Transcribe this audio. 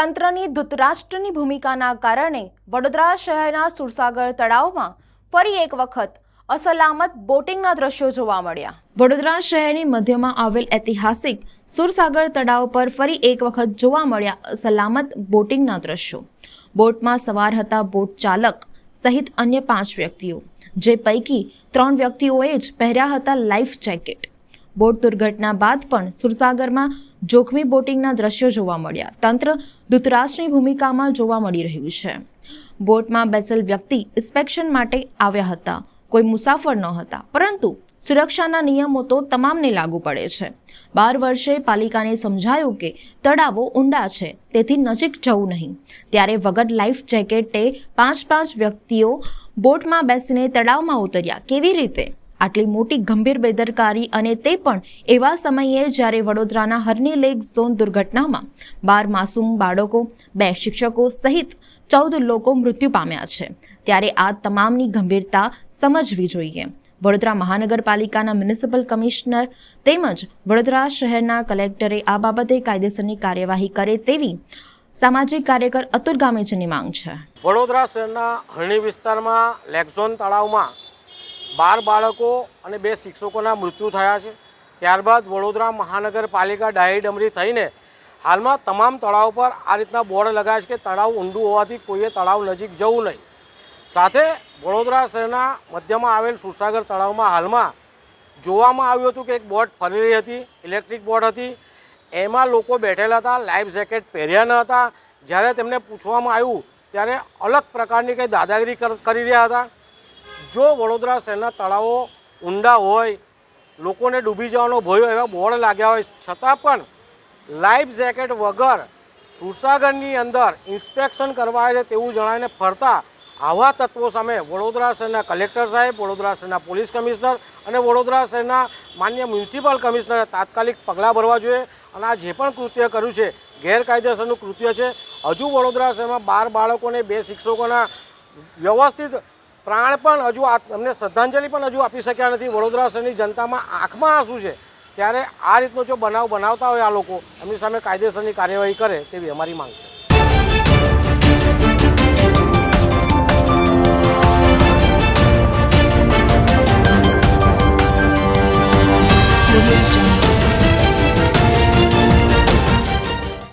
તંત્રની ધૃતરાષ્ટ્રની ભૂમિકાના કારણે વડોદરા શહેરના સુરસાગર તળાવમાં ફરી એક વખત અસલામત બોટિંગના દ્રશ્યો જોવા મળ્યા. વડોદરા શહેરની મધ્યમાં આવેલ ઐતિહાસિક સુરસાગર તળાવ પર ફરી એક વખત જોવા મળ્યા અસલામત બોટિંગના દ્રશ્યો. બોટમાં સવાર હતા બોટ ચાલક સહિત અન્ય પાંચ વ્યક્તિઓ, જે પૈકી ત્રણ વ્યક્તિઓએ જ પહેર્યા હતા લાઈફ જેકેટ. બોટ દુર્ઘટના બાદ પણ સુરસાગરમાં જોખમી બોટિંગના દ્રશ્યો જોવા મળ્યા. તંત્ર દૂતરાષ્ટ્રની ભૂમિકામાં જોવા મળી રહ્યું છે. બોટમાં બેસેલ વ્યક્તિ ઇન્સ્પેક્શન માટે આવ્યા હતા. કોઈ મુસાફર ન હતા. પરંતુ સુરક્ષાના નિયમો તો તમામને લાગુ પડે છે. બાર વર્ષે પાલિકાને સમજાયું કે તળાવો ઊંડા છે, તેથી નજીક જવું નહીં. ત્યારે વગર લાઈફ જેકેટે પાંચ પાંચ વ્યક્તિઓ બોટમાં બેસીને તળાવમાં ઉતર્યા. કેવી રીતે? આટલી મોટી ગંભીર બેદરકારી અને તે પણ એવા સમયે જ્યારે વડોદરાના હરની લેક ઝોન દુર્ઘટનામાં બાર માસૂમ બાળકો, બે શિક્ષકો સહિત ચૌદ લોકો મૃત્યુ પામ્યા છે. ત્યારે આ તમામની ગંભીરતા સમજવી જોઈએ. વડોદરા મહાનગરપાલિકાના મ્યુનિસિપલ કમિશનર તેમજ વડોદરા શહેરના કલેક્ટરે આ બાબતે કાયદેસરની કાર્યવાહી કરે તેવી સામાજિક કાર્યકર અતુલ ગામેજીની માંગ છે. વડોદરા શહેરના હરણી વિસ્તારમાં લેકઝોન તળાવમાં બાર બાળકો અને બે શિક્ષકોના મૃત્યુ થયા છે. ત્યારબાદ વડોદરા મહાનગરપાલિકા ડાહી ડમરી થઈને હાલમાં તમામ તળાવ પર આ રીતના બોર્ડ લગાવ્યા છે કે તળાવ ઊંડું હોવાથી કોઈએ તળાવ નજીક જવું નહીં. સાથે વડોદરા શહેરના મધ્યમાં આવેલ સુરસાગર તળાવમાં હાલમાં જોવામાં આવ્યું હતું કે એક બોટ ફરી રહી હતી, ઇલેક્ટ્રિક બોટ હતી. એમાં લોકો બેઠેલા હતા, લાઈફ જેકેટ પહેર્યા ન હતા. જ્યારે તેમને પૂછવામાં આવ્યું, ત્યારે અલગ પ્રકારની કંઈ દાદાગીરી કરી રહ્યા હતા. જો વડોદરા શહેરના તળાવો ઊંડા હોય, લોકોને ડૂબી જવાનો ભય એવા બોર્ડ લાગ્યા હોય, છતાં પણ લાઈફ જેકેટ વગર સુરસાગરની અંદર ઇન્સ્પેક્શન કરવા આવે તેવું જણાવીને ફરતા આવા તત્વો સામે વડોદરા શહેરના કલેક્ટર સાહેબ, વડોદરા શહેરના પોલીસ કમિશનર અને વડોદરા શહેરના માન્ય મ્યુનિસિપલ કમિશનરે તાત્કાલિક પગલાં ભરવા જોઈએ અને આ જે પણ કૃત્ય કર્યું છે, ગેરકાયદેસરનું કૃત્ય છે. હજુ વડોદરા શહેરમાં બાર બાળકોને, બે શિક્ષકોના વ્યવસ્થિત પ્રાણ પણ હજુ એમને શ્રદ્ધાંજલિ પણ હજુ આપી શક્યા નથી વડોદરા શહેરની જનતામાં આંખમાં આંસુ છે ત્યારે આ રીતનો જો બનાવ બનાવતા હોય આ લોકો, એમની સામે કાયદેસરની કાર્યવાહી કરે તેવી અમારી માંગ છે